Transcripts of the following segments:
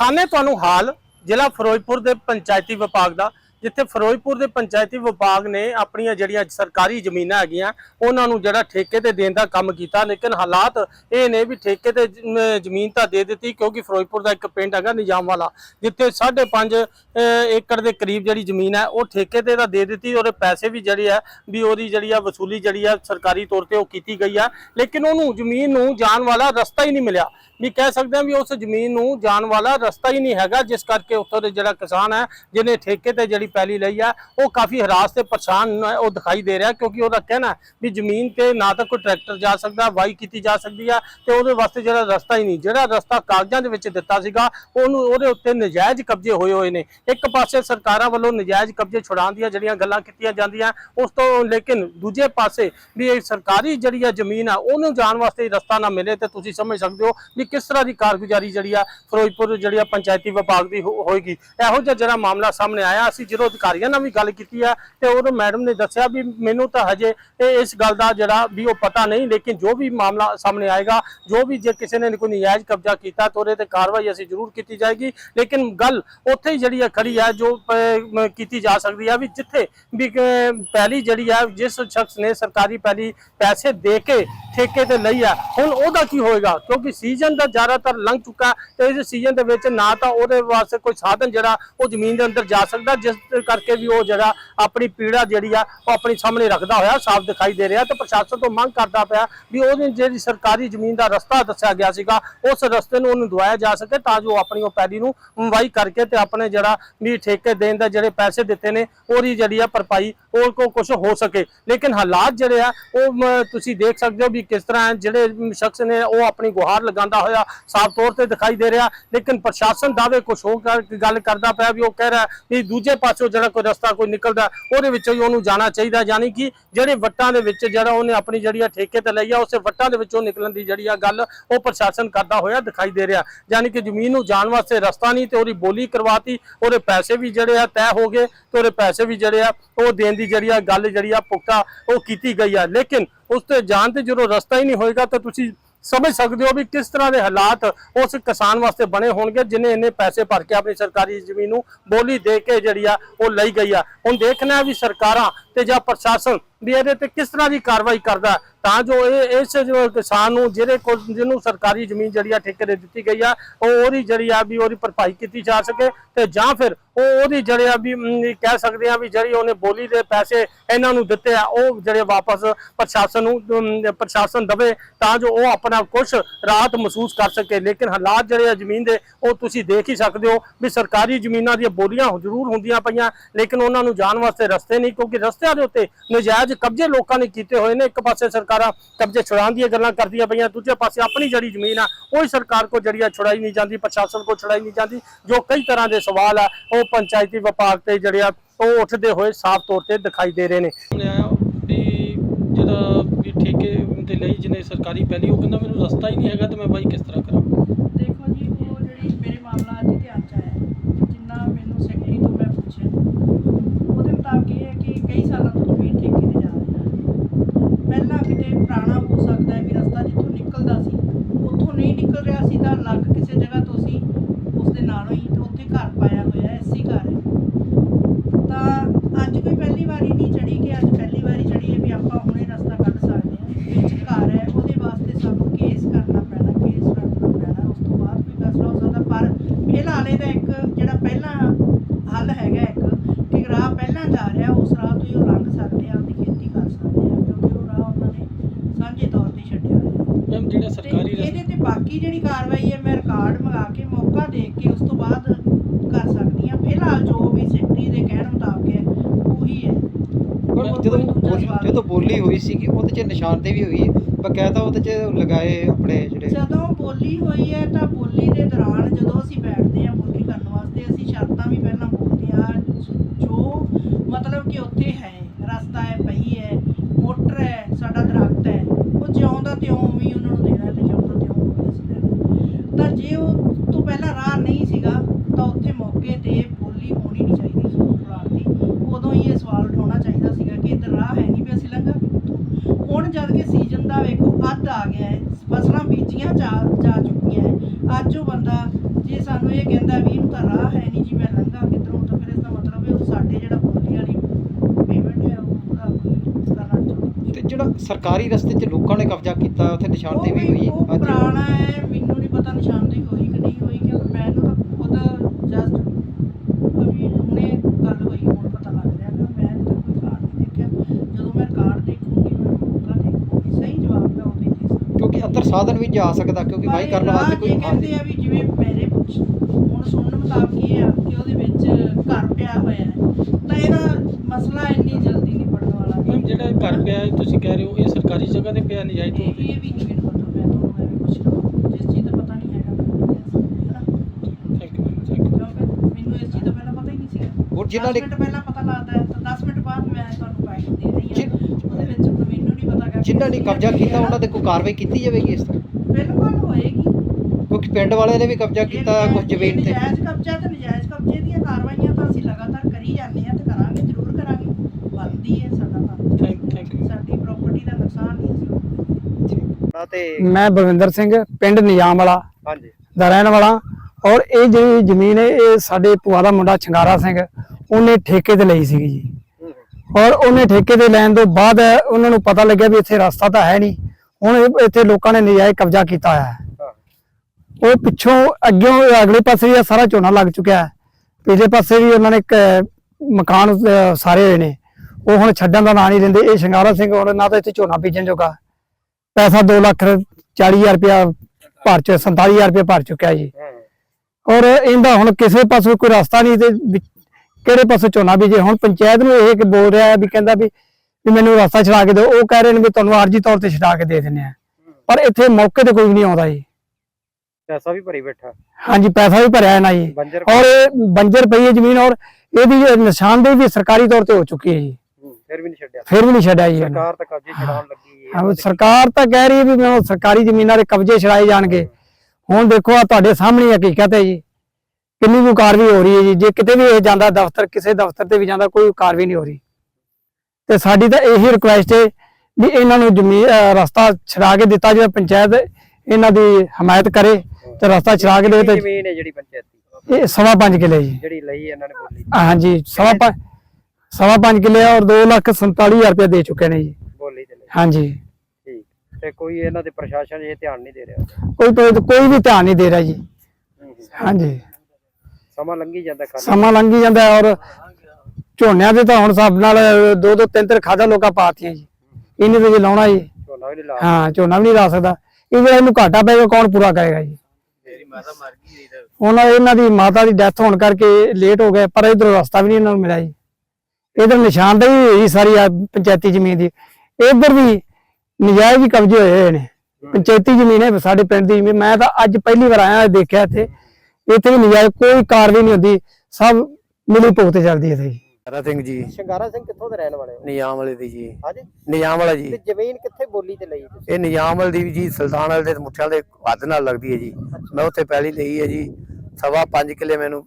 ਦਿਖਾਣੇ ਤੁਹਾਨੂੰ ਹਾਲ, ਜ਼ਿਲ੍ਹਾ ਫਿਰੋਜ਼ਪੁਰ ਦੇ ਪੰਚਾਇਤੀ ਵਿਭਾਗ ਦਾ, ਜਿੱਥੇ ਫਿਰੋਜ਼ਪੁਰ ਦੇ ਪੰਚਾਇਤੀ ਵਿਭਾਗ ਨੇ ਆਪਣੀਆਂ ਜਿਹੜੀਆਂ ਸਰਕਾਰੀ ਜ਼ਮੀਨਾਂ ਹੈਗੀਆਂ, ਉਹਨਾਂ ਨੂੰ ਜਿਹੜਾ ਠੇਕੇ ਤੇ ਦੇਣ ਦਾ ਕੰਮ ਕੀਤਾ, ਲੇਕਿਨ ਹਾਲਾਤ ਇਹ ਨੇ ਵੀ ਠੇਕੇ ਤੇ ਜ਼ਮੀਨ ਤਾਂ ਦੇ ਦਿੱਤੀ, ਕਿਉਂਕਿ ਫਿਰੋਜ਼ਪੁਰ ਦਾ ਇੱਕ ਪਿੰਡ ਹੈਗਾ ਨਿਜ਼ਾਮ ਵਾਲਾ, ਜਿੱਥੇ 5.5 ਏਕੜ ਦੇ ਕਰੀਬ ਜਿਹੜੀ ਜ਼ਮੀਨ ਹੈ, ਉਹ ਠੇਕੇ ਤੇ ਤਾਂ ਦੇ ਦਿੱਤੀ, ਔਰ ਪੈਸੇ ਵੀ ਜਿਹੜੀ ਹੈ ਵੀ ਉਹਦੀ ਜਿਹੜੀ ਆ ਵਸੂਲੀ ਜਿਹੜੀ ਆ ਸਰਕਾਰੀ ਤੌਰ ਤੇ ਉਹ ਕੀਤੀ ਗਈ ਆ, ਲੇਕਿਨ ਉਹਨੂੰ ਜ਼ਮੀਨ ਨੂੰ ਜਾਣ ਵਾਲਾ ਰਸਤਾ ਹੀ ਨਹੀਂ ਮਿਲਿਆ। ਵੀ ਕਹਿ ਸਕਦੇ ਹਾਂ ਵੀ ਉਸ ਜ਼ਮੀਨ ਨੂੰ ਜਾਣ ਵਾਲਾ ਰਸਤਾ ਹੀ ਨਹੀਂ ਹੈਗਾ, ਜਿਸ ਕਰਕੇ ਉੱਥੋਂ ਦੇ ਜਿਹੜਾ ਕਿਸਾਨ ਹੈ, ਜਿਹਨੇ ਠੇਕੇ ਤੇ ਜਿਹੜੀ ਪੈਲੀ ਲਈ ਆ, ਉਹ ਕਾਫੀ ਹਰਾਸ ਤੇ ਪਰੇਸ਼ਾਨ ਉਹ ਦਿਖਾਈ ਦੇ ਰਿਹਾ, ਕਿਉਂਕਿ ਉਹਦਾ ਕਹਿਣਾ ਵੀ ਜ਼ਮੀਨ ਤੇ ਨਾ ਤਾਂ ਕੋਈ ਟਰੈਕਟਰ ਜਾ ਸਕਦਾ, ਵਾਈ ਕੀਤੀ ਜਾ ਸਕਦੀ ਆ, ਤੇ ਉਹਦੇ ਵਾਸਤੇ ਜਿਹੜਾ ਰਸਤਾ ਹੀ ਨਹੀਂ। ਜਿਹੜਾ ਰਸਤਾ ਕਾਗਜ਼ਾਂ ਦੇ ਵਿੱਚ ਦਿੱਤਾ ਸੀਗਾ, ਉਹਨੂੰ, ਉਹਦੇ ਉੱਤੇ ਨਜਾਇਜ਼ ਕਬਜ਼ੇ ਹੋਏ ਹੋਏ ਨੇ। ਇੱਕ ਪਾਸੇ ਸਰਕਾਰਾਂ ਵੱਲੋਂ ਨਜਾਇਜ਼ ਕਬਜ਼ੇ ਛੁਡਾਉਣ ਦੀਆਂ ਜਿਹੜੀਆਂ ਗੱਲਾਂ ਕੀਤੀਆਂ ਜਾਂਦੀਆਂ, ਉਸ ਤੋਂ, ਲੇਕਿਨ ਦੂਜੇ ਪਾਸੇ ਵੀ ਇਹ ਸਰਕਾਰੀ ਜਿਹੜੀ ਆ ਜ਼ਮੀਨ ਆ, ਉਹਨੂੰ ਜਾਣ ਵਾਸਤੇ ਰਸਤਾ ਨਾ ਮਿਲੇ, ਤੇ ਤੁਸੀਂ ਸਮਝ ਸਕਦੇ ਹੋ ਵੀ ਕਿਸ ਤਰ੍ਹਾਂ ਦੀ ਕਾਰਗੁਜ਼ਾਰੀ ਜਿਹੜੀ ਆ ਫਿਰੋਜ਼ਪੁਰ ਜਿਹੜੀ ਆ ਪੰਚਾਇਤੀ ਵਿਭਾਗ ਦੀ ਹੋ- ਹੋਏਗੀ? ਇਹੋ ਜਿਹਾ ਜਿਹੜਾ ਮਾਮਲਾ ਸਾਹਮਣੇ ਆਇਆ, ਅਸੀਂ ਜਦੋਂ ਅਧਿਕਾਰੀਆਂ ਨਾਲ ਵੀ ਗੱਲ ਕੀਤੀ ਆ ਤੇ ਉਹ ਮੈਡਮ ਨੇ ਦੱਸਿਆ ਵੀ ਮੈਨੂੰ ਤਾਂ ਹਜੇ ਇਹ ਇਸ ਗੱਲ ਦਾ ਜਿਹੜਾ ਵੀ ਉਹ ਪਤਾ ਨਹੀਂ, ਲੇਕਿਨ ਜੋ ਵੀ ਮਾਮਲਾ ਸਾਹਮਣੇ ਆਏਗਾ, ਜੋ ਵੀ ਜੇ ਕਿਸੇ ਨੇ ਕੋਈ ਨਜਾਇਜ਼ ਕਬਜ਼ਾ ਕੀਤਾ ਤਾਂ ਉਹਦੇ ਤੇ ਕਾਰਵਾਈ ਅਸੀਂ ਜ਼ਰੂਰ ਕੀਤੀ ਜਾਏਗੀ। ਲੇਕਿਨ ਗੱਲ ਉੱਥੇ ਹੀ ਜਿਹੜੀ ਆ ਖੜੀ ਆ, ਜੋ ਕੀਤੀ ਜਾ ਸਕਦੀ ਆ ਵੀ ਜਿੱਥੇ ਵੀ ਪਹਿਲੀ ਜਿਹੜੀ ਆ, ਜਿਸ ਸ਼ਖਸ ਨੇ ਸਰਕਾਰੀ ਪਹਿਲੀ ਪੈਸੇ ਦੇ ਕੇ ਠੇਕੇ ਤੇ ਲਈ ਆ, ਹੁਣ ਉਹਦਾ ਕੀ ਹੋਏਗਾ? ਕਿਉਂਕਿ ਸੀਜ਼ਨ ਦਾ ਜ਼ਿਆਦਾਤਰ ਲੰਘ ਚੁੱਕਾ ਤੇ ਇਸ ਸੀਜ਼ਨ ਦੇ ਵਿੱਚ ਨਾ ਤਾਂ ਉਹਦੇ ਵਾਸਤੇ ਕੋਈ ਸਾਧਨ ਜਿਹੜਾ ਉਹ ਜ਼ਮੀਨ ਦੇ ਅੰਦਰ ਜਾ ਸਕਦਾ, ਜਿਸ ਕਰਕੇ ਵੀ ਉਹ ਜਿਹੜਾ ਆਪਣੀ ਪੀੜਾ ਜਿਹੜੀ ਆ, ਉਹ ਆਪਣੀ ਸਾਹਮਣੇ ਰੱਖਦਾ ਹੋਇਆ, ਸਾਫ਼ ਦਿਖਾਈ ਦੇ ਰਿਹਾ ਤੇ ਪ੍ਰਸ਼ਾਸਨ ਤੋਂ ਮੰਗ ਕਰਦਾ ਪਿਆ ਵੀ ਉਹਦੀ ਜਿਹੜੀ ਸਰਕਾਰੀ ਜ਼ਮੀਨ ਦਾ ਰਸਤਾ ਦੱਸਿਆ ਗਿਆ ਸੀਗਾ, ਉਸ ਰਸਤੇ ਨੂੰ ਉਹਨੂੰ ਦਵਾਇਆ ਜਾ ਸਕੇ ਤਾਂ ਜੋ ਆਪਣੀ ਉਹ ਪੈਲੀ ਨੂੰ ਵਾਈ ਕਰਕੇ ਤੇ ਆਪਣੇ ਜਿਹੜਾ ਵੀ ਠੇਕੇ ਦੇਣ ਦਾ ਜਿਹੜੇ ਪੈਸੇ ਦਿੱਤੇ ਨੇ, ਉਹਦੀ ਜਿਹੜੀ ਆ ਭਰਪਾਈ ਹੋਰ ਕੋ ਕੁਝ ਹੋ ਸਕੇ। ਲੇਕਿਨ ਹਾਲਾਤ ਜਿਹੜੇ ਆ, ਉਹ ਤੁਸੀਂ ਦੇਖ ਸਕਦੇ ਹੋ ਵੀ ਕਿਸ ਤਰ੍ਹਾਂ ਜਿਹੜੇ ਸ਼ਖਸ ਨੇ, ਉਹ ਆਪਣੀ ਗੁਹਾਰ ਲਗਾਉਂਦਾ ਹੋਇਆ ਸਾਫ਼ ਤੌਰ ਤੇ ਦਿਖਾਈ ਦੇ ਰਿਹਾ, ਲੇਕਿਨ ਪ੍ਰਸ਼ਾਸਨ ਦਾਅਵੇ ਕੁਝ ਹੋਰ ਗੱਲ ਕਰਦਾ ਪਿਆ ਵੀ ਉਹ ਕਹਿ ਰਿਹਾ ਵੀ ਦੂਜੇ ਪਾਸੋਂ ਜਿਹੜਾ ਕੋਈ ਰਸਤਾ ਕੋਈ ਨਿਕਲਦਾ, ਉਹਦੇ ਵਿੱਚੋਂ ਹੀ ਉਹਨੂੰ ਜਾਣਾ ਚਾਹੀਦਾ, ਯਾਨੀ ਕਿ ਜਿਹੜੇ ਵੱਟਾਂ ਦੇ ਵਿੱਚ ਜਿਹੜਾ ਉਹਨੇ ਆਪਣੀ ਜਿਹੜੀ ਆ ਠੇਕੇ ਤੇ ਲਈ ਆ, ਉਸੇ ਵੱਟਾਂ ਦੇ ਵਿੱਚੋਂ ਨਿਕਲਣ ਦੀ ਜਿਹੜੀ ਆ ਗੱਲ ਉਹ ਪ੍ਰਸ਼ਾਸਨ ਕਰਦਾ ਹੋਇਆ ਦਿਖਾਈ ਦੇ ਰਿਹਾ। ਯਾਨੀ ਕਿ ਜ਼ਮੀਨ ਨੂੰ ਜਾਣ ਵਾਸਤੇ ਰਸਤਾ ਨਹੀਂ ਤੇ ਉਹਦੀ ਬੋਲੀ ਕਰਵਾਤੀ, ਉਹਦੇ ਪੈਸੇ ਵੀ ਜਿਹੜੇ ਆ ਤੈਅ ਹੋ ਗਏ ਤੇ ਉਹਦੇ ਪੈਸੇ ਵੀ ਜਿਹੜੇ ਆ ਉਹ ਦੇਣ ਦੀ ਜਿਹੜੀ ਆ ਗੱਲ ਜਿਹੜੀ ਆ ਪੁਖਤਾ ਉਹ ਕੀਤੀ ਗਈ ਆ। ਲੇਕਿਨ ਉਸ ਤੇ ਜਾਣ ਤੇ ਜਦੋਂ ਰਸਤਾ ਹੀ ਨਹੀਂ ਹੋਏਗਾ ਤਾਂ ਤੁਸੀਂ ਸਮਝ ਸਕਦੇ ਹੋ ਵੀ ਕਿਸ ਤਰ੍ਹਾਂ ਦੇ ਹਾਲਾਤ ਉਸ ਕਿਸਾਨ ਵਾਸਤੇ ਬਣੇ ਹੋਣਗੇ, ਜਿਨੇ ਇੰਨੇ ਪੈਸੇ ਭਰ ਕੇ ਆਪਣੀ ਸਰਕਾਰੀ ਜ਼ਮੀਨ ਨੂੰ ਬੋਲੀ ਦੇ ਕੇ ਜਿਹੜੀ ਆ, ਉਹ ਲਈ ਗਈ ਆ। ਹੁਣ ਦੇਖਣਾ ਵੀ ਸਰਕਾਰਾਂ ਤੇ ਜਾਂ ਪ੍ਰਸ਼ਾਸਨ ਵੀ ਇਹਦੇ ਤੇ ਕਿਸ ਤਰ੍ਹਾਂ ਦੀ ਕਾਰਵਾਈ ਕਰਦਾ ਤਾਂ ਜੋ ਇਹ ਇਸ ਕਿਸਾਨ ਨੂੰ ਜਿਹੜੇ ਕੋਲ ਜਿਹਨੂੰ ਸਰਕਾਰੀ ਜ਼ਮੀਨ ਜਿਹੜੀ ਆ ਠੇਕੇ ਤੇ ਦਿੱਤੀ ਗਈ ਆ, ਉਹ ਉਹਦੀ ਜਿਹੜੀ ਆ ਵੀ ਉਹਦੀ ਭਰਪਾਈ ਕੀਤੀ ਜਾ ਸਕੇ ਤੇ ਜਾਂ ਫਿਰ ਉਹ ਉਹਦੀ ਜਿਹੜੇ ਆ ਵੀ ਕਹਿ ਸਕਦੇ ਆ ਵੀ ਜਿਹੜੀ ਉਹਨੇ ਬੋਲੀ ਦੇ ਪੈਸੇ ਇਹਨਾਂ ਨੂੰ ਦਿੱਤੇ ਆ, ਉਹ ਜਿਹੜੇ ਵਾਪਸ ਪ੍ਰਸ਼ਾਸਨ ਨੂੰ ਪ੍ਰਸ਼ਾਸਨ ਦਵੇ ਤਾਂ ਜੋ ਉਹ ਆਪਣਾ ਕੁਝ ਰਾਹਤ ਮਹਿਸੂਸ ਕਰ ਸਕੇ। ਲੇਕਿਨ ਹਾਲਾਤ ਜਿਹੜੇ ਆ ਜ਼ਮੀਨ ਦੇ, ਉਹ ਤੁਸੀਂ ਦੇਖ ਹੀ ਸਕਦੇ ਹੋ ਵੀ ਸਰਕਾਰੀ ਜ਼ਮੀਨਾਂ ਦੀਆਂ ਬੋਲੀਆਂ ਜ਼ਰੂਰ ਹੁੰਦੀਆਂ ਪਈਆਂ, ਲੇਕਿਨ ਉਹਨਾਂ ਨੂੰ ਜਾਣ ਵਾਸਤੇ ਰਸਤੇ ਨਹੀਂ, ਕਿਉਂਕਿ ਰਸਤੇ ਰਸਤਿਆਂ ਦੇ ਉੱਤੇ ਨਜਾਇਜ਼ ਕਬਜ਼ੇ ਲੋਕਾਂ ਨੇ ਕੀਤੇ ਹੋਏ ਨੇ। ਇੱਕ ਪਾਸੇ ਸਰਕਾਰਾਂ ਕਬਜ਼ੇ ਛੁਡਾਉਣ ਦੀਆਂ ਗੱਲਾਂ ਕਰਦੀਆਂ ਪਈਆਂ ਦੂਜੇ ਪਾਸੇ ਆਪਣੀ ਜਿਹੜੀ ਜ਼ਮੀਨ ਆ ਉਹ ਹੀ ਸਰਕਾਰ ਕੋ ਜਿਹੜੀ ਆ ਛੁਡਾਈ ਨਹੀਂ ਜਾਂਦੀ ਪ੍ਰਸ਼ਾਸਨ ਕੋ ਛੁਡਾਈ ਨਹੀਂ ਜਾਂਦੀ ਜੋ ਕਈ ਤਰ੍ਹਾਂ ਦੇ ਸਵਾਲ ਆ ਉਹ ਪੰਚਾਇਤੀ ਵਿਭਾਗ ਤੇ ਜਿਹੜੇ ਆ ਉਹ ਉੱਠਦੇ ਹੋਏ ਸਾਫ਼ ਤੌਰ ਤੇ ਦਿਖਾਈ ਦੇ ਰਹੇ ਨੇ। ਜਿਹੜਾ ਵੀ ਠੇਕੇ ਤੇ ਲਈ ਜਿਹਨੇ ਸਰਕਾਰੀ ਪਹਿਲੀ ਉਹ ਕਹਿੰਦਾ ਮੈਨੂੰ ਰਸਤਾ ਹੀ ਨਹੀਂ ਹੈਗਾ ਤੇ ਮੈਂ ਬਾਈ ਕਿਸ ਤਰ੍ਹਾਂ ਕਰਾਂ? ਦੇਖੋ ਜੀ ਉਹ ਜਿਹੜੀ ਮੇਰੇ ਮਾਮਲਾ ਅੱਜ ਧਿਆਨ ਚ ਆਇਆ ਹੈ, ਜਿੰਨਾ ਮੈਨੂੰ ਸੈਕਟਰੀ ਤੋਂ ਮੈਂ ਪੁੱਛਿਆ ਉਹਦੇ ਮੁਤਾਬਕ ਇਹ ਹੈ ਕਿ ਕਈ ਸਾਲਾਂ ਤੋਂ ਜ਼ਮੀਨ ਠੇਕੇ ਤੇ ਜਾ ਰਹੀ ਪਹਿਲਾਂ ਕਿਤੇ ਪੁਰਾਣਾ ਹੋ ਸਕਦਾ ਹੈ ਵੀ ਰਸਤਾ ਜਿੱਥੋਂ ਨਿਕਲਦਾ ਸੀ, ਉੱਥੋਂ ਨਹੀਂ ਨਿਕਲ ਰਿਹਾ ਸੀ ਤਾਂ ਅਲੱਗ ਕਿਸੇ ਜਗ੍ਹਾ ਤੋਂ ਸੀ ਉਸ ਦੇ ਨਾਲੋਂ ਹੀ ਉੱਥੇ ਘਰ ਪਾਇਆ ਹੋਇਆ ਐਸੀ ਘਰ ਹੈ। ਤਾਂ ਅੱਜ ਕੋਈ ਪਹਿਲੀ ਵਾਰੀ ਨਹੀਂ ਚੜੀ ਕਿ ਅੱਜ ਪਹਿਲੀ ਵਾਰੀ ਚੜੀ ਹੈ ਵੀ ਆਪਾਂ ਹੁਣੇ ਰਸਤਾ ਕੱਢ ਸਕਦੇ ਹਾਂ। ਵਿੱਚ ਘਰ ਹੈ, ਉਹਦੇ ਵਾਸਤੇ ਸਾਨੂੰ ਕੇਸ ਕਰਨਾ ਪੈਣਾ ਕੇਸ ਰੱਖਣਾ ਪੈਣਾ, ਉਸ ਤੋਂ ਬਾਅਦ ਕੋਈ ਫੈਸਲਾ ਹੋ ਸਕਦਾ, ਪਰ ਫਿਲਹਾਲ ਇਹਦਾ ਇੱਕ ਜਿਹੜਾ ਪਹਿਲਾਂ ਹੱਲ ਹੈਗਾ ਇੱਕ, ਕਿ ਰਾਹ ਪਹਿਲਾਂ ਜਾ ਰਿਹਾ ਉਸ ਰਾਹ ਤੋਂ ਹੀ ਉਹ ਲੰਘ ਸਕਦੇ ਆ ਆਪਦੀ ਖੇਤੀ ਕਰ ਸਕਦੇ ਆ ਕਿਉਂਕਿ ਉਹ ਰਾਹ ਉਹਨਾਂ ਨੇ ਸਾਂਝੇ ਤੌਰ ਤੇ ਛੱਡਿਆ ਹੋਇਆ। ਹੈ ਮੈਮ ਜਿਹੜਾ ਤੇ ਸਰਕਾਰੀ ਰਸਤਾ ਇਹਦੇ ਤੇ ਬਾਕੀ ਜਿਹੜੀ ਕਾਰਵਾਈ ਹੈ ਮੈਂ ਰਿਕਾਰਡ ਮੰਗਾ ਕੇ ਮੌਕਾ ਦੇਖ ਕੇ ਉਸ ਤੋਂ ਬਾਅਦ ਕਰ ਸਕਦੀ ਹਾਂ। ਫਿਲਹਾਲ ਜੋ ਵੀ ਸੈਕਟਰੀ ਦੇ ਕਹਿਣ ਮੁਤਾਬਕ ਹੈ ਉਹੀ ਹੈ। ਪਰ ਹੋਰ ਜਦੋਂ ਬੋਲ- ਸਵਾਲ? ਜਦੋਂ ਬੋਲੀ ਹੋਈ ਸੀਗੀ ਉਹਦੇ 'ਚ ਨਿਸ਼ਾਨਦੇਹੀ ਹੋਈ ਬਕਾਇਦਾ ਉਹਦੇ 'ਚ ਲਗਾਏ ਆਪਣੇ ਜਿਹੜੇ ਜਦੋਂ ਬੋਲੀ ਹੋਈ ਹੈ ਤਾਂ ਬੋਲੀ ਦੇ ਦੌਰਾਨ ਜਦੋਂ ਅਸੀਂ ਬੈਠਦੇ ਹਾਂ ਬੋਲੀ ਕਰਨ ਵਾਸਤੇ ਅਸੀਂ ਸ਼ਰਤਾਂ ਵੀ ਪਹਿਲਾਂ ਬੋਲਦੇ ਹਾਂ। ਜੋ ਮਤਲਬ ਕਿ ਉੱਥੇ ਹੈ ਰਸਤਾ ਹੈ ਪਈ ਹੈ ਮੋਟਰ ਹੈ ਸਾਡਾ ਦਰਖਤ ਹੈ ਉਹ ਜਿਉਂ ਦਾ ਤਿਉਂ ਵੀ ਉਹਨਾਂ ਨੂੰ ਦੇਣਾ ਤੇ ਜਿਉਂ ਦਾ ਤਿਉਂ ਵੀ ਅਸੀਂ ਦੇਣਾ ਤਾਂ ਜੇ ਉਹ ਤੋਂ ਪਹਿਲਾਂ ਰਾਹ ਨਹੀਂ ਸੀਗਾ ਤਾਂ ਉੱਥੇ ਮੌਕੇ ਤੇ ਬੋਲੀ ਹੋਣੀ ਨਹੀਂ ਚਾਹੀਦੀ ਸੀ ਪਲਾਟ ਦੀ। ਉਦੋਂ ਹੀ ਇਹ ਸਵਾਲ ਉਠਾਉਣਾ ਚਾਹੀਦਾ ਸੀਗਾ ਕਿ ਇੱਧਰ ਰਾਹ ਹੈ ਨਹੀਂ ਅਸੀਂ ਲੰਘਾਂਗੇ ਕਿੱਥੋਂ? ਹੁਣ ਜਦ ਕਿ ਸੀਜ਼ਨ ਦਾ ਵੇਖੋ ਅੱਧ ਆ ਗਿਆ ਹੈ ਫਸਲਾਂ ਬੀਜੀਆਂ ਜਾ ਜਾ ਚੁੱਕੀਆਂ ਹੈ। ਅੱਜ ਉਹ ਬੰਦਾ ਜੇ ਸਾਨੂੰ ਇਹ ਕਹਿੰਦਾ ਵੀ ਇਹਨੂੰ ਤਾਂ ਰਾਹ ਹੈ ਨਹੀਂ ਜੀ ਮੈਂ ਲੰਘਾ ਕਿੱਧਰੋਂ ਤਾਂ ਫਿਰ ਇਸ ਦਾ ਮਤਲਬ ਹੈ ਉਹ ਸਾਡੇ ਜਿਹੜਾ ਬੋਲੀ ਵਾਲੀ ਪੇਮੈਂਟ ਹੈ ਉਹ ਉਹਦਾ ਕੋਈ ਕਰਨਾ ਚਾਹੁੰਦਾ। ਤੇ ਜਿਹੜਾ ਸਰਕਾਰੀ ਰਸਤੇ 'ਚ ਲੋਕਾਂ ਨੇ ਕਬਜ਼ਾ ਕੀਤਾ ਉੱਥੇ ਨਿਸ਼ਾਨਦੇਹੀ ਹੋਈ। ਹਾਂਜੀ। ਪੁਰਾਣਾ ਹੈ ਮੈਨੂੰ ਨਹੀਂ ਪਤਾ ਨਿਸ਼ਾਨਦੇਹੀ ਹੋਈ ਕਿਉਂਕਿ ਮੈਨੂੰ ਤਾਂ ਖੁਦ ਜਸਟ ਅਭੀ ਹੁਣੇ ਗੱਲ ਹੋਈ ਹੁਣ ਪਤਾ ਲੱਗ ਰਿਹਾ ਕਿ ਮੈਂ ਅਜੇ ਤੱਕ ਕੋਈ ਕਾਰਡ ਨਹੀਂ ਦੇਖਿਆ ਜਦੋਂ ਮੈਂ ਕਾਰਡ ਦੇਖੂੰਗੀ ਮੈਂ ਮੌਕਾ ਦੇਖੂੰਗੀ ਸਹੀ ਜਵਾਬ ਮੈਂ ਉਹ ਵੀ ਦੇ ਸਕਦੀ ਕਿਉਂਕਿ ਅੰਦਰ ਸਾਧਨ ਵੀ ਜਾ ਸਕਦਾ ਕਿਉਂਕਿ ਵਾਹੀ ਕਰਨ ਵਾਸਤੇ ਕੋਈ ਕਹਿੰਦੇ ਆ ਵੀ ਜਿਵੇਂ ਮੇਰੇ ਪੁੱਛ ਹੁਣ ਸੁਣਨ ਮੁਤਾਬਕ ਇਹ ਆ ਕਿ ਉਹਦੇ ਵਿੱਚ ਘਰ ਪਿਆ ਹੋਇਆ ਹੈ। ਤਾਂ ਇਹਦਾ ਮਸਲਾ ਇੰਨੀ ਜਲਦੀ ਨਹੀਂ ਪੜਨ ਵਾਲਾ। ਮੈਮ ਜਿਹੜਾ ਘਰ ਪਿਆ ਹੈ ਤੁਸੀਂ ਕਹਿ ਰਹੇ ਹੋ ਇਹ ਸਰਕਾਰੀ ਜਗ੍ਹਾ ਤੇ ਪਿਆ ਨਜਾਇਜ਼ ਤੌਰ ਇਹ ਤੇ। ਇਹ ਵੀ ਨਹੀਂ ਮੈਨੂੰ ਪਤਾ ਮੈਂ ਤੁਹਾਨੂੰ ਐਵੇਂ ਪੁੱਛ ਰਿਹਾ ਜਿਸ ਚੀਜ਼ ਦਾ ਪਤਾ ਨਹੀਂ ਹੈਗਾ ਥੈਂਕ ਯੂ ਮੈਨੂੰ ਇਸ ਚੀਜ਼ ਦਾ ਪਹਿਲਾਂ ਪਤਾ ਹੀ ਨਹੀਂ ਸੀਗਾ। ਹੋਰ ਜਿਨ੍ਹਾਂ 10 ਨੇ ਪਹਿਲਾਂ ਪਤਾ ਲੱਗਦਾ ਹੈ ਤਾਂ 10 ਮਿੰਟ ਬਾਅਦ ਮੈਂ ਤੁਹਾਨੂੰ ਗਾਈਡ ਦੇ ਰਹੀ ਹਾਂ ਜਿ- ਉਹਦੇ ਵਿੱਚ ਹੁਣ ਮੈਨੂੰ ਨਹੀਂ ਪਤਾ ਕਿ ਜਿਨ੍ਹਾਂ ਨੇ ਕਬਜ਼ਾ ਕੀਤਾ ਉਹਨਾਂ ਤੇ ਕੋਈ ਕਾਰਵਾਈ ਕੀਤੀ ਜਾਵੇਗੀ ਇਸ ਤਰ੍ਹਾਂ? ਬਿਲਕੁਲ ਹੋਏਗੀ। ਕਿਉਂਕਿ ਪਿੰਡ ਵਾਲਿਆਂ ਨੇ ਵੀ ਕਬਜ਼ਾ ਕੀਤਾ ਕੁਝ ਜ਼ਮੀਨ ਤੇ। ਨਜਾਇਜ਼ ਕਬਜ਼ਾ ਤੇ ਨਜਾਇਜ਼ ਕਬਜ਼ੇ ਦੀਆਂ ਕਾਰਵਾਈਆਂ ਤਾਂ ਅਸੀਂ ਲਗਾਤਾਰ ਕਰੀ ਜਾਂਦੇ ਆ ਤੇ ਕਰਾਂਗੇ ਜ਼ਰੂਰ ਕਰਾਂਗੇ। ਬਣਦੀ ਹੈ ਸਾਡਾ ਕੰਮ। ਥੈਂਕ ਥੈਂਕ ਯੂ ਸਾਡੀ ਪ੍ਰਾਪਰਟੀ ਦਾ ਨੁਕਸਾਨ ਨਹੀਂ ਅਸੀਂ ਹੋਣ ਦਿੰਦੇ। ਤੇ ਮੈਂ ਬਲਵਿੰਦਰ ਸਿੰਘ ਪਿੰਡ ਨਿਜ਼ਾਮ ਵਾਲਾ। ਹਾਂਜੀ। ਦਾ ਰਹਿਣ ਵਾਲਾ। ਔਰ ਇਹ ਜਿਹੜੀ ਜ਼ਮੀਨ ਹੈ ਇਹ ਸਾਡੇ ਭੂਆ ਦਾ ਮੁੰਡਾ ਛੰਗਾਰਾ ਸਿੰਘ ਉਹਨੇ ਠੇਕੇ ਤੇ ਲਈ ਸੀਗੀ ਜੀ। ਔਰ ਉਹਨੇ ਠੇਕੇ ਤੇ ਲੈਣ ਤੋਂ ਬਾਅਦ ਉਹਨਾਂ ਨੂੰ ਪਤਾ ਲੱਗਿਆ ਵੀ ਇੱਥੇ ਰਸਤਾ ਤਾਂ ਹੈ ਨਹੀਂ। ਹੁਣ ਇੱਥੇ ਲੋਕਾਂ ਨੇ ਨਜਾਇਜ਼ ਕਬਜ਼ਾ ਕੀਤਾ ਹੋਇਆ ਹੈ। ਉਹ ਪਿੱਛੋਂ ਅੱਗਿਓਂ ਅਗਲੇ ਪਾਸੇ ਵੀ ਸਾਰਾ ਝੋਨਾ ਲੱਗ ਚੁੱਕਿਆ ਹੈ। ਪਿਛਲੇ ਪਾਸੇ ਵੀ ਉਹਨਾਂ ਨੇ ਇੱਕ ਮਕਾਨ ਸਾਰੇ ਹੋਏ ਨੇ। ਉਹ ਹੁਣ ਛੱਡਣ ਦਾ ਨਾਂ ਨਹੀਂ ਲੈਂਦੇ ਇਹ ਸ਼ਿੰਗਾਰਾ ਸਿੰਘ ਹੁਣ ਨਾ ਤਾਂ ਇੱਥੇ ਝੋਨਾ ਬੀਜਣ ਜੋਗਾ। ਪੈਸਾ 2 ਲੱਖ 40000 ਰੁਪਇਆ ਭਰ ਚ 47000 ਰੁਪਇਆ ਭਰ ਚੁੱਕਿਆ ਜੀ। ਔਰ ਇਹਦਾ ਹੁਣ ਕਿਸੇ ਪਾਸੋਂ ਕੋਈ ਰਸਤਾ ਨਹੀਂ ਤੇ ਕਿਹੜੇ ਪਾਸੋਂ ਝੋਨਾ ਬੀਜੇ? ਹੁਣ ਪੰਚਾਇਤ ਨੂੰ ਇਹ ਕਿ ਬੋਲ ਰਿਹਾ ਵੀ ਕਹਿੰਦਾ ਵੀ ਵੀ ਮੈਨੂੰ ਰਸਤਾ ਛਡਾ ਕੇ ਦਿਓ। ਉਹ ਕਹਿ ਰਹੇ ਨੇ ਵੀ ਤੁਹਾਨੂੰ ਆਰਜੀ ਤੌਰ ਤੇ ਛਡਾ ਕੇ ਦੇ ਦਿੰਦੇ ਆ ਪਰ ਇੱਥੇ ਮੌਕੇ ਤੇ ਕੋਈ ਵੀ ਨਹੀਂ ਆਉਂਦਾ ਜੀ। ਪੈਸਾ ਵੀ ਭਰੀ ਬੈਠਾ। ਹਾਂਜੀ ਪੈਸਾ ਵੀ ਭਰਿਆ ਨਾ ਜੀ। ਬੰਜਰ ਔਰ ਇਹ ਬੰਜਰ ਪਈ ਹੈ ਜ਼ਮੀਨ ਔਰ ਇਹਦੀ ਨਿਸ਼ਾਨਦੇਹੀ ਵੀ ਸਰਕਾਰੀ ਤੌਰ ਤੇ ਹੋ ਚੁੱਕੀ ਹੈ ਜੀ। ਫਿਰ ਵੀ ਨਹੀਂ ਛੱਡਿਆ। ਫਿਰ ਵੀ ਨਹੀਂ ਛੱਡਿਆ ਜੀ। ਸਰਕਾਰ ਤਾਂ ਕਬਜ਼ੇ ਛਡਾਉਣ ਲੱਗੀ ਹੈ। ਸਰਕਾਰ ਤਾਂ ਕਹਿ ਰਹੀ ਹੈ ਵੀ ਮੈਨੂੰ ਸਰਕਾਰੀ ਜ਼ਮੀਨਾਂ ਦੇ ਕਬਜ਼ੇ ਛੜਾਏ ਜਾਣਗੇ। ਹੁਣ ਦੇਖੋ ਆ ਤੁਹਾਡੇ ਸਾਹਮਣੇ ਹਕੀਕਤ ਹੈ ਜੀ। ਕਿੰਨੀ ਕੁ ਕਾਰਵਾਈ ਹੋ ਰਹੀ ਹੈ ਜੀ ਜੇ ਕਿਤੇ ਵੀ ਇਹ ਜਾਂਦਾ ਦਫ਼ਤਰ ਕਿਸੇ ਦਫ਼ਤਰ ਤੇ ਵੀ ਜਾਂਦਾ ਕੋਈ ਕਾਰਵਾਈ ਨਹੀਂ ਹੋ ਰਹੀ। ਤੇ ਸਾਡੀ ਤਾਂ ਇਹੀ ਰਿਕੁਐਸਟ ਹੈ ਵੀ ਇਹਨਾਂ ਨੂੰ ਜ਼ਮੀਨ ਰਸਤਾ ਛੜਾ ਕੇ ਦਿੱਤਾ ਜਾਵੇ ਪੰਚਾਇਤ ਇਹਨਾਂ ਦੀ ਹਮਾਇਤ ਕਰੇ ਤੇ ਰਸਤਾ ਛੜਾ ਕੇ ਦੇ ਤੇ ਜ਼ਮੀਨ ਹੈ ਜਿਹੜੀ ਪੰਚਾਇਤੀ? ਇਹ ਸਵਾ ਪੰਜ ਕਿਲੇ ਜੀ। ਜਿਹੜੀ ਲਈ ਇਹਨਾਂ ਨੇ ਬੋਲੀ। ਹਾਂਜੀ ਸਵਾ ਪੰਜ ਸਵਾ ਪੰਜ ਕਿਲੇ ਔਰ 2 ਲੱਖ 47000 ਰੁਪਏ ਦੇ ਚੁੱਕੇ ਨੇ ਜੀ। ਬੋਲੀ ਤੇ ਹਾਂਜੀ। ਠੀਕ। ਤੇ ਕੋਈ ਇਹਨਾਂ ਦੇ ਪ੍ਰਸ਼ਾਸਨ ਇਹ ਧਿਆਨ ਨਹੀਂ ਦੇ ਰਿਹਾ? ਕੋਈ ਕੋਈ ਕੋਈ ਵੀ ਧਿਆਨ ਨਹੀਂ ਦੇ ਰਿਹਾ ਜੀ। ਹਾਂਜੀ। ਸਮਾਂ ਲੰਘੀ ਜਾਂਦਾ ਖਾਲੀ ਸਮਾਂ ਲੰਘੀ ਜਾਂਦਾ ਹੈ ਔਰ ਝੋਨਿਆਂ ਦੇ ਤਾਂ ਹੁਣ ਹਿਸਾਬ ਨਾਲ ਦੋ ਦੋ ਤਿੰਨ ਤਿੰਨ ਖਾਦਾ ਲੋਕਾਂ ਪਾਤੀਆਂ ਜੀ। ਇਹਨੇ ਤੇ ਜੇ ਲਾਉਣਾ ਜੀ ਝੋਨਾ ਵੀ ਨਹੀਂ ਲਾ ਹਾਂ ਝੋਨਾ ਵੀ ਨਹੀਂ ਲਾ ਸਕਦਾ। ਇਹ ਜਿਹੜਾ ਇਹਨੂੰ ਘਾਟਾ ਪਏਗਾ ਕੌਣ ਪੂਰਾ ਕਰੇਗਾ ਜੀ? ਹੁਣ ਇਹਨਾਂ ਦੀ ਮਾਤਾ ਦੀ ਡੈਥ ਹੋਣ ਕਰਕੇ ਲੇਟ ਹੋ ਗਏ ਪਰ ਇਧਰ ਰਸਤਾ ਵੀ ਨਹੀਂ ਇਹਨਾਂ ਨੂੰ ਮਿਲਿਆ ਜੀ। ਇਧਰ ਨਿਸ਼ਾਨਦੇਹੀ ਹੋਈ ਸਾਰੀ ਪੰਚਾਇਤੀ ਜ਼ਮੀਨ ਦੀ। ਇਧਰ ਵੀ ਨਜਾਇਜ਼ ਹੀ ਕਬਜ਼ੇ ਹੋਏ ਹੋਏ ਨੇ। ਪੰਚਾਇਤੀ ਜ਼ਮੀਨ ਹੈ ਸਾਡੇ ਪਿੰਡ ਦੀ। ਜ਼ਮੀਨ ਮੈਂ ਤਾਂ ਅੱਜ ਪਹਿਲੀ ਵਾਰ ਆਇਆ ਦੇਖਿਆ ਇੱਥੇ। ਇੱਥੇ ਵੀ ਨਜਾਇਜ਼ ਕੋਈ ਕਾਰਵਾਈ ਨਹੀਂ ਹੁੰਦੀ। ਸਭ ਮਿਲੀ ਭੁਗਤ ਚੱਲਦੀ ਹੈ ਇੱਥੇ ਜੀ ਹਰਾ ਸਿੰਘ ਜੀ। ਸ਼ਿੰਗਾਰਾ ਸਿੰਘ ਕਿੱਥੋਂ ਦੇ ਰਹਿਣ ਵਾਲੇ ਹੋ? ਨਿਜ਼ਾਮ ਵਾਲੇ ਦੀ ਜੀ। ਹਾਂਜੀ। ਨਿਜ਼ਾਮ ਵਾਲਾ ਜੀ। ਤੇ ਜ਼ਮੀਨ ਕਿੱਥੇ ਬੋਲੀ ਤੇ ਲਈ ਤੁਸੀਂ? ਇਹ ਨਿਜ਼ਾਮ ਵਾਲੇ ਦੀ ਜੀ ਸੁਲਤਾਨ ਵਾਲੇ ਦੇ ਮੁੱਠਿਆਂ ਦੇ ਹੱਥ ਨਾਲ ਲੱਗਦੀ ਹੈ ਜੀ। ਮੈਂ ਉੱਥੇ ਪਹਿਲੀ ਲਈ ਹੈ ਜੀ। ਸਵਾ 5 ਕਿੱਲੇ ਮੈਨੂੰ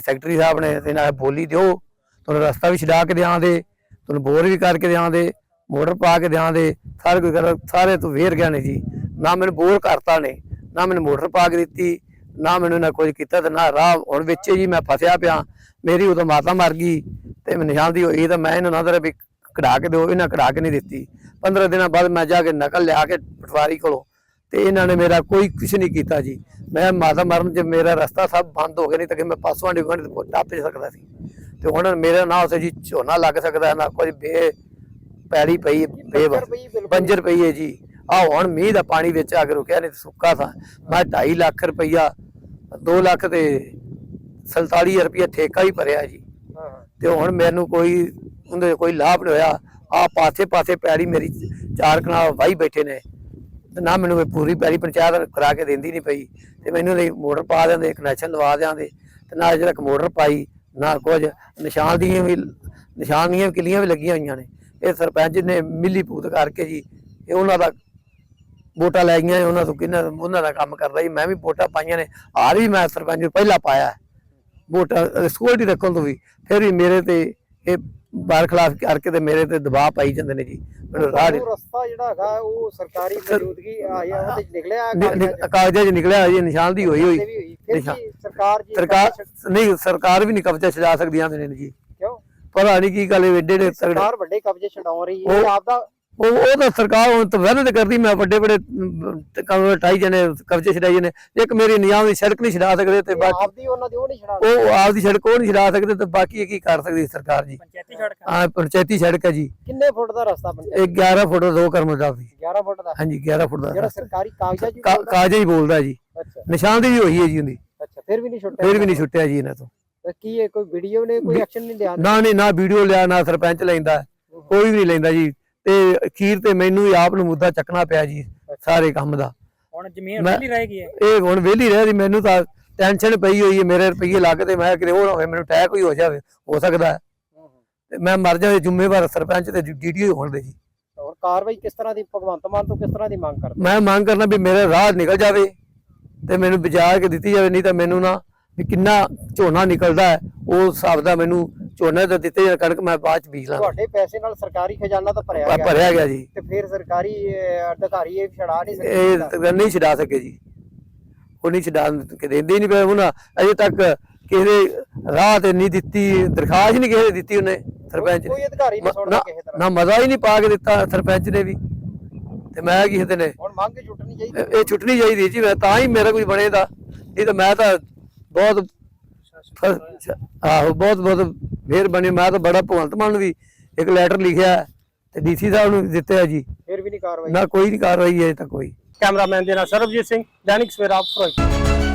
ਸੈਕਟਰੀ ਸਾਹਿਬ ਨੇ ਤੇ ਨਾਲ ਬੋਲੀ ਦਿਓ। ਤੁਹਾਨੂੰ ਰਸਤਾ ਵੀ ਛਡਾ ਕੇ ਦਿਆਂਦੇ ਤੁਹਾਨੂੰ ਬੋਰ ਵੀ ਕਰਕੇ ਦਿਆਂਦੇ ਮੋਟਰ ਪਾ ਕੇ ਦਿਆਂਦੇ ਸਾਰੇ ਕੋਈ ਕਰ ਸਾਰੇ ਤੋਂ ਵੇਰ ਗਿਆ ਨੇ ਜੀ। ਨਾ ਮੈਨੂੰ ਬੋਰ ਕਰਤਾ ਨੇ ਨਾ ਮੈਨੂੰ ਮੋਟਰ ਪਾ ਕੇ ਦਿੱਤੀ ਨਾ ਮੈਨੂੰ ਨਾ ਕੁਝ ਕੀਤਾ ਤੇ ਨਾ ਰਾਹ ਹੁਣ ਵਿੱਚ ਜੀ ਮੈਂ ਫਸਿਆ ਪਿਆ। ਮੇਰੀ ਉਦੋਂ ਮਾਤਾ ਮਰ ਗਈ ਤੇ ਮੈਂ ਨਿਸ਼ਾਨ ਦੀ ਹੋਈ ਤਾਂ ਮੈਂ ਇਹਨਾਂ ਨਾਲ ਵੀ ਕਢਾ ਕੇ ਦਿਓ ਇਹਨਾਂ ਕਢਾ ਕੇ ਨਹੀਂ ਦਿੱਤੀ। 15 ਦਿਨਾਂ ਬਾਅਦ ਮੈਂ ਜਾ ਕੇ ਨਕਲ ਲਿਆ ਕੇ ਪਟਵਾਰੀ ਕੋਲੋਂ ਤੇ ਇਹਨਾਂ ਨੇ ਮੇਰਾ ਕੋਈ ਕੁਝ ਨਹੀਂ ਕੀਤਾ ਜੀ। ਮੈਂ ਮਾਤਾ ਮਰਨ ਚ ਮੇਰਾ ਰਸਤਾ ਸਭ ਬੰਦ ਹੋ ਗਿਆ ਨਹੀਂ ਤਾਂ ਕਿ ਮੈਂ ਪਾਸੋਂ ਦੀ ਗੰਢ ਟੱਪ ਸਕਦਾ ਸੀ। ਤੇ ਹੁਣ ਮੇਰਾ ਨਾਂ ਉਸੇ ਜੀ ਝੋਨਾ ਲੱਗ ਸਕਦਾ ਨਾ ਕੁਝ ਬੇ ਪੈੜੀ ਪਈ ਬਿਲਕੁਲ। ਬੰਜਰ ਪਈ ਹੈ ਜੀ। ਆ ਹੁਣ ਮੀਂਹ ਦਾ ਪਾਣੀ ਵਿੱਚ ਆ ਕੇ ਰੁਕਿਆ ਨਹੀਂ ਸੁੱਕਾ ਥਾ। ਮੈਂ 2.5 ਲੱਖ ਰੁਪਈਆ 2 ਲੱਖ ਤੇ 47000 ਰੁਪਈਆ ਠੇਕਾ ਹੀ ਭਰਿਆ ਜੀ। ਤੇ ਹੁਣ ਮੈਨੂੰ ਕੋਈ ਉਹਦੇ ਕੋਈ ਲਾਭ ਨਹੀਂ ਹੋਇਆ। ਆ ਪਾਸੇ ਪਾਸੇ ਪੈੜੀ ਮੇਰੀ ਚਾਰ ਕਨਾਲ ਵਾਹੀ ਬੈਠੇ ਨੇ। ਤੇ ਨਾ ਮੈਨੂੰ ਪੂਰੀ ਪੈੜੀ ਪੰਚਾਇਤ ਕਰਾ ਕੇ ਦਿੰਦੀ ਨਹੀਂ ਪਈ। ਤੇ ਮੈਨੂੰ ਲਈ ਮੋਟਰ ਪਾ ਦਿੰਦੇ ਕਨੈਕਸ਼ਨ ਲਵਾ ਦਿਆਂਦੇ। ਤੇ ਨਾ ਜਿਹੜਾ ਮੋਟਰ ਪਾਈ ਨਾ ਕੁਝ। ਨਿਸ਼ਾਨ ਦੀਆਂ ਵੀ ਨਿਸ਼ਾਨ ਦੀਆਂ ਕਿਲੀਆਂ ਵੀ ਲੱਗੀਆਂ ਹੋਈਆਂ ਨੇ। ਇਹ ਸਰਪੰਚ ਨੇ ਮਿਲੀ ਭੂਤ ਕਰਕੇ ਜੀ। ਇਹ ਉਹਨਾਂ ਦਾ ਵੋਟਾਂ ਲੈ ਗਈਆਂ ਉਹਨਾਂ ਤੋਂ ਕਿੰਨਾ ਉਹਨਾਂ ਦਾ ਕੰਮ ਕਰਦਾ ਜੀ। ਮੈਂ ਵੀ ਵੋਟਾਂ ਪਾਈਆਂ ਨੇ। ਹਾਰ ਵੀ ਮੈਂ ਸਰਪੰਚ ਨੂੰ ਪਹਿਲਾਂ ਪਾਇਆ ਵੋਟਾਂ ਸਿਕਿਉਰਿਟੀ ਰੱਖਣ ਤੋਂ ਵੀ। ਫਿਰ ਵੀ ਮੇਰੇ ਤੇ ਇਹ ਬਾਰਖਲਾਫ ਕਰਕੇ ਤੇ ਮੇਰੇ ਤੇ ਦਬਾਅ ਪਾਈ ਜਾਂਦੇ ਨੇ ਜੀ। ਮੈਨੂੰ ਰਾਹ ਰਸਤਾ ਜਿਹੜਾ ਹੈਗਾ ਉਹ ਸਰਕਾਰੀ ਮੌਜੂਦਗੀ ਆਇਆ ਉਹਦੇ ਚ ਨਿਕਲਿਆ ਕਾਗਜ਼ਾਂ? 'ਚ ਨਿਕਲਿਆ ਜੀ ਨਿਸ਼ਾਨ ਦੀ ਹੋਈ ਹੋਈ। ਸਰਕਾਰ ਜੀ ਸਰਕਾਰ ਨਹੀਂ ਸਰਕਾਰ ਵੀ ਨਹੀਂ ਕਬਜ਼ਾ ਛਡਾ ਸਕਦੀ ਆਂਦੇ ਨੇ ਜੀ। ਕਿਉਂ? ਪਤਾ ਨਹੀਂ ਕੀ ਗੱਲ ਏਡੇ ਏਡੇ ਤਗੜੇ ਸਰਕਾਰ ਵੱਡੇ ਕਬਜ਼ੇ ਛਡਾਉ ਰਹੀ ਹੈ। ਇਹ ਆਪਦਾ ਉਹ ਉਹ ਤਾਂ ਸਰਕਾਰ ਹੁਣ ਤਾਂ ਵਹਿਨ ਤੇ ਕਰਦੀ ਮੈਂ ਵੱਡੇ ਵੱਡੇ ਕੰਮ ਟਾਈ ਜਣੇ ਕਬਜ਼ੇ ਛਡਾਈ ਜਣੇ ਇੱਕ ਮੇਰੀ ਨਿਯਮ ਦੀ ਸੜਕ ਨਹੀਂ ਛਡਾ ਸਕਦੇ ਤੇ ਬਾਕੀ ਆਪਦੀ ਉਹਨਾਂ ਦੀ ਉਹ ਨਹੀਂ ਛਡਾ ਉਹ ਆਪਦੀ ਸੜਕ ਉਹ ਨਹੀਂ ਛਡਾ ਸਕਦੇ ਤੇ ਬਾਕੀ ਇਹ ਕੀ ਕਰ ਸਕਦੀ ਸਰਕਾਰ ਜੀ? ਪੰਚਾਇਤੀ ਸੜਕ ਹਾਂ ਪੰਚਾਇਤੀ ਸੜਕ ਹੈ ਜੀ। ਕਿੰਨੇ ਫੁੱਟ ਦਾ ਰਸਤਾ ਬਣਿਆ? ਇਹ 11 ਫੁੱਟ ਦਾ ਦੋ ਕਰਮ ਦਾ ਸੀ। 11 ਫੁੱਟ ਦਾ? ਹਾਂਜੀ 11 ਫੁੱਟ ਦਾ ਜਿਹੜਾ। ਸਰਕਾਰੀ ਕਾਗਜ਼ਾਂ ਜੀ ਕਾਗਜ਼ਾਂ ਹੀ ਬੋਲਦਾ ਜੀ। ਅੱਛਾ। ਨਿਸ਼ਾਨ ਦੀ ਵੀ ਹੋਈ ਹੈ ਜੀ ਉਹਦੀ। ਅੱਛਾ ਫਿਰ ਵੀ ਨਹੀਂ ਛੁੱਟਿਆ ਫਿਰ ਵੀ ਨਹੀਂ ਛੁੱਟਿਆ ਜੀ ਇਹਨਾਂ ਤੋਂ। ਤਾਂ ਕੀ ਇਹ ਕੋਈ ਵੀਡੀਓ ਨੇ ਕੋਈ ਐਕਸ਼ਨ ਨਹੀਂ ਲਿਆ? ਨਾ ਨਹੀਂ ਨਾ ਵੀਡੀਓ ਲਿਆ ਨਾ ਸਰਪੰਚ ਲੈਂਦਾ। ਕੋਈ ਵੀ ਨਹੀਂ ਲੈਂਦਾ ਜੀ। ਤੇ ਅਖੀਰ ਤੇ ਮੈਨੂੰ ਹੀ ਆਪ ਨੂੰ ਮੁੱਦਾ ਚੱਕਣਾ ਪਿਆ ਜੀ ਸਾਰੇ ਕੰਮ ਦਾ ਹੁਣ ਜ਼ਮੀਨ ਵਿਹਲੀ ਰਹੇਗੀ ਇਹ। ਇਹ ਹੁਣ ਵਿਹਲੀ ਰਹਿ ਮੈਨੂੰ ਤਾਂ ਟੈਨਸ਼ਨ ਪਈ ਹੋਈ ਹੈ ਮੇਰੇ ਰੁਪਈਏ ਲੱਗ ਤੇ ਮੈਂ ਕਿਤੇ ਨਾ ਹੋਵੇ ਮੈਨੂੰ ਅਟੈਕ ਹੀ ਹੋ ਜਾਵੇ ਹੋ ਸਕਦਾ। ਤੇ ਮੈਂ ਮਰ ਜਾਵੇ ਜ਼ਿੰਮੇਵਾਰ ਸਰਪੰਚ ਤੇ ਡੀਡੀਓ ਹੋਣ ਦੇ ਜੀ ਹੋਰ ਕਾਰਵਾਈ ਕਿਸ ਤਰ੍ਹਾਂ ਦੀ ਭਗਵੰਤ ਮਾਨ ਤੋਂ ਕਿਸ ਤਰ੍ਹਾਂ ਦੀ ਮੰਗ ਕਰਦੇ ਮੈਂ ਮੰਗ ਕਰਨਾ ਵੀ ਮੇਰੇ ਰਾਹ ਨਿਕਲ ਜਾਵੇ ਤੇ ਮੈਨੂੰ ਬਚਾ ਕੇ ਦਿੱਤੀ ਜਾਵੇ ਨਹੀਂ ਤਾਂ ਮੈਨੂੰ ਨਾ ਵੀ ਕਿੰਨਾ ਝੋਨਾ ਨਿਕਲਦਾ ਹੈ ਉਹ ਹਿਸਾਬ ਦਾ ਮੈਨੂੰ ਝੋਨੇ ਦਾ ਦਿੱਤੇ ਜਾਂ ਕਣਕ ਮੈਂ ਬਾਅਦ ਚ ਬੀਜ ਲਾਂ ਤੁਹਾਡੇ ਪੈਸੇ ਨਾਲ ਸਰਕਾਰੀ ਖਜ਼ਾਨਾ ਤਾਂ ਭਰਿਆ ਗਿਆ। ਭਰਿਆ ਗਿਆ ਜੀ। ਤੇ ਫਿਰ ਸਰਕਾਰੀ ਅਧਿਕਾਰੀ ਇਹ ਛੜਾ ਨਹੀਂ ਇਹ ਸਕਦੇ ਤਾਂ। ਨਹੀਂ ਛਡਾ ਸਕੇ ਜੀ। ਉਹ ਨਹੀਂ ਛਡਾ ਕੇ ਦਿੰਦੇ ਨਹੀਂ ਪਏ ਹੁਣ। ਅਜੇ ਤੱਕ ਕਿਸੇ ਦੇ ਰਾਹ ਤੇ ਨਹੀਂ ਦਿੱਤੀ ਦਰਖਾਸਤ ਨਹੀਂ ਕਿਸੇ ਦਿੱਤੀ ਉਹਨੇ ਸਰਪੰਚ ਕੋਈ ਅਧਿਕਾਰੀ ਨਹੀਂ ਸੁਣਦਾ ਕਿਸੇ ਤਰ੍ਹਾਂ। ਨਾ ਮਜ਼ਾ ਹੀ ਨਹੀਂ ਪਾ ਕੇ ਦਿੱਤਾ ਸਰਪੰਚ ਨੇ ਵੀ। ਤੇ ਮੈਂ ਕੀ ਇਹਦੇ ਨੇ। ਹੁਣ ਮੰਗ ਛੁੱਟਣੀ ਚਾਹੀਦੀ। ਇਹ ਇਹ ਛੁੱਟਣੀ ਚਾਹੀਦੀ ਜੀ ਮੈਂ ਤਾਂ ਹੀ ਮੇਰਾ ਕੋਈ ਬਣੇਦਾ ਨਹੀਂ ਤਾਂ ਮੈਂ ਤਾਂ ਬਹੁਤ ਫ- ਆਹੋ ਬਹੁਤ ਬਹੁਤ ਮਿਹਰਬਾਨੀ। ਮੈਂ ਤਾਂ ਬੜਾ ਭਗਵੰਤ ਮਾਨ ਨੂੰ ਵੀ ਇੱਕ ਲੈਟਰ ਲਿਖਿਆ ਤੇ ਡੀਸੀ ਸਾਹਿਬ ਨੂੰ ਵੀ ਦਿੱਤਾ ਜੀ। ਫਿਰ ਵੀ ਨਹੀਂ ਕਾਰਵਾਈ। ਨਾ ਕੋਈ ਨਹੀਂ ਕਾਰਵਾਈ ਹੈ ਤਾਂ ਕੋਈ। ਕੈਮਰਾਮੈਨ ਦੇ ਨਾਲ ਸਰਬਜੀਤ ਸਿੰਘ ਦੈਨਿਕ ਸਵੇਰਾ ਫਿਰੋਜ਼ਪੁਰ